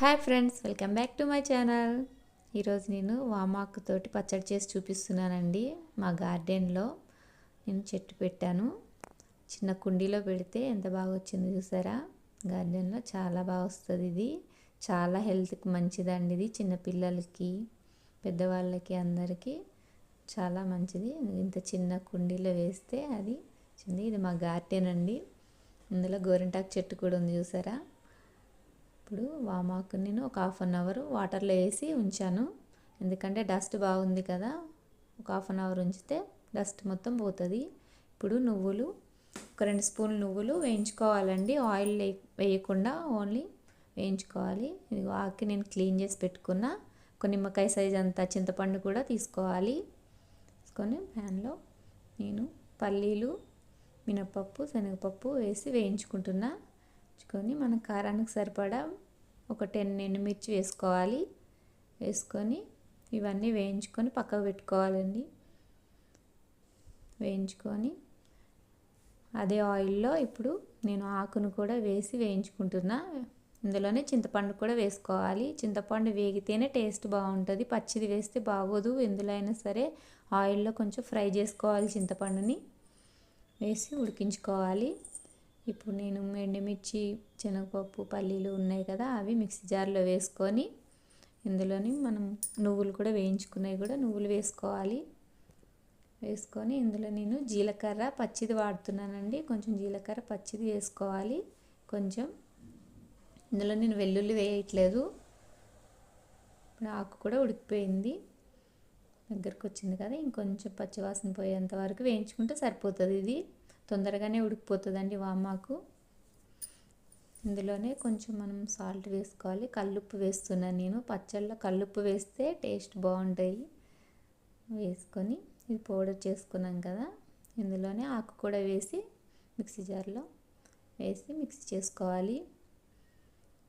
Hi friends welcome back to my channel. ఈరోజు నేను వామాకుతోటి పచ్చడి చేసి చూపిస్తున్నానండి. మా గార్డెన్లో నేను చెట్టు పెట్టాను. చిన్న కుండీలో పెడితే ఎంత బాగా వచ్చిందో చూసారా? గార్డెన్లో చాలా బాగా వస్తుంది ఇది. చాలా హెల్త్కి మంచిదండి ఇది. చిన్నపిల్లలకి పెద్దవాళ్ళకి అందరికీ చాలా మంచిది. ఇంత చిన్న కుండీలో వేస్తే అది చిన్న ఇది మా గార్డెన్ అండి. ఇందులో గోరింటాకు చెట్టు కూడా ఉంది చూసారా? ఇప్పుడు వామాకు నేను ఒక హాఫ్ అన్ అవర్ వాటర్లో వేసి ఉంచాను. ఎందుకంటే డస్ట్ బాగుంది కదా ఒక హాఫ్ అన్ అవర్ ఉంచితే డస్ట్ మొత్తం పోతుంది. ఇప్పుడు నువ్వులు ఒక రెండు స్పూన్లు నువ్వులు వేయించుకోవాలండి. ఆయిల్ వేయకుండా ఓన్లీ వేయించుకోవాలి. ఇది ఆకి నేను క్లీన్ చేసి పెట్టుకున్న. ఒక నిమ్మకాయ సైజ్ అంత చింతపండు కూడా తీసుకోవాలి. తీసుకొని ప్యాన్లో నేను పల్లీలు మినపప్పు శనగపప్పు వేసి వేయించుకుంటున్నా. వేయించుకొని మన కారానికి సరిపడా ఒక టెన్ ఎండుమిర్చి వేసుకోవాలి. వేసుకొని ఇవన్నీ వేయించుకొని పక్కకు పెట్టుకోవాలండి. వేయించుకొని అదే ఆయిల్లో ఇప్పుడు నేను ఆకును కూడా వేసి వేయించుకుంటున్నా. ఇందులోనే చింతపండు కూడా వేసుకోవాలి. చింతపండు వేగితేనే టేస్ట్ బాగుంటుంది. పచ్చిది వేస్తే బాగోదు. ఎందులో అయినా సరే ఆయిల్లో కొంచెం ఫ్రై చేసుకోవాలి చింతపండుని. వేసి ఉడికించుకోవాలి. ఇప్పుడు నేను ఎండుమిర్చి శనగపప్పు పల్లీలు ఉన్నాయి కదా అవి మిక్సీ జార్లో వేసుకొని ఇందులోని మనం నువ్వులు కూడా వేయించుకున్నవి కూడా నువ్వులు వేసుకోవాలి. వేసుకొని ఇందులో నేను జీలకర్ర పచ్చిది వాడుతున్నానండి. కొంచెం జీలకర్ర పచ్చిది వేసుకోవాలి. కొంచెం ఇందులో నేను వెల్లుల్లి వేయట్లేదు. ఇప్పుడు ఆకు కూడా ఉడికిపోయింది. దగ్గరకు వచ్చింది కదా ఇంకొంచెం పచ్చివాసన పోయేంత వరకు వేయించుకుంటే సరిపోతుంది ఇది. తొందరగానే ఉడికిపోతుందండి వామాకు. ఇందులోనే కొంచెం మనం సాల్ట్ వేసుకోవాలి. కల్లుప్పు వేస్తున్నాను నేను. పచ్చళ్ళలో కల్లుప్పు వేస్తే టేస్ట్ బాగుంటాయి. వేసుకొని ఇది పౌడర్ చేసుకున్నాం కదా. ఇందులోనే ఆకు కూడా వేసి మిక్సీ జార్లో వేసి మిక్స్ చేసుకోవాలి.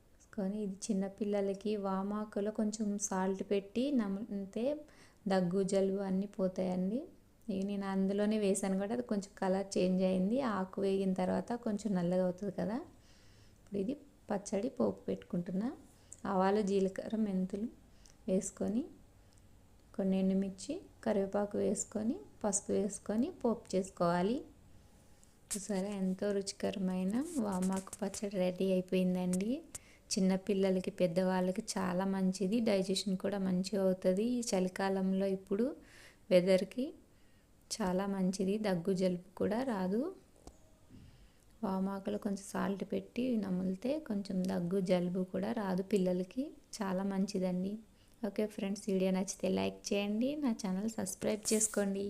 వేసుకొని ఇది చిన్నపిల్లలకి వామాకులో కొంచెం సాల్ట్ పెట్టి నమ్మితే దగ్గు జలుబు అన్నీ పోతాయండి. నేను అందులోనే వేసాను కూడా అది కొంచెం కలర్ చేంజ్ అయింది. ఆకు వేగిన తర్వాత కొంచెం నల్లగా అవుతుంది కదా. ఇప్పుడు ఇది పచ్చడి పోపు పెట్టుకుంటున్నా. ఆవాలు జీలకర్ర మెంతులు వేసుకొని కొన్ని ఎండుమిర్చి కరివేపాకు వేసుకొని పసుపు వేసుకొని పోపు చేసుకోవాలి. సరే ఎంతో రుచికరమైన వామాకు పచ్చడి రెడీ అయిపోయిందండి. చిన్నపిల్లలకి పెద్దవాళ్ళకి చాలా మంచిది. డైజెషన్ కూడా మంచిగా అవుతుంది. ఈ చలికాలంలో ఇప్పుడు వెదర్కి చాలా మంచిది. దగ్గు జలుబు కూడా రాదు. వామాకులు కొంచెం సాల్ట్ పెట్టి నములితే కొంచెం దగ్గు జలుబు కూడా రాదు పిల్లలకి. చాలా మంచిదండి. ఓకే ఫ్రెండ్స్ వీడియో నచ్చితే లైక్ చేయండి. నా ఛానల్ సబ్స్క్రైబ్ చేసుకోండి.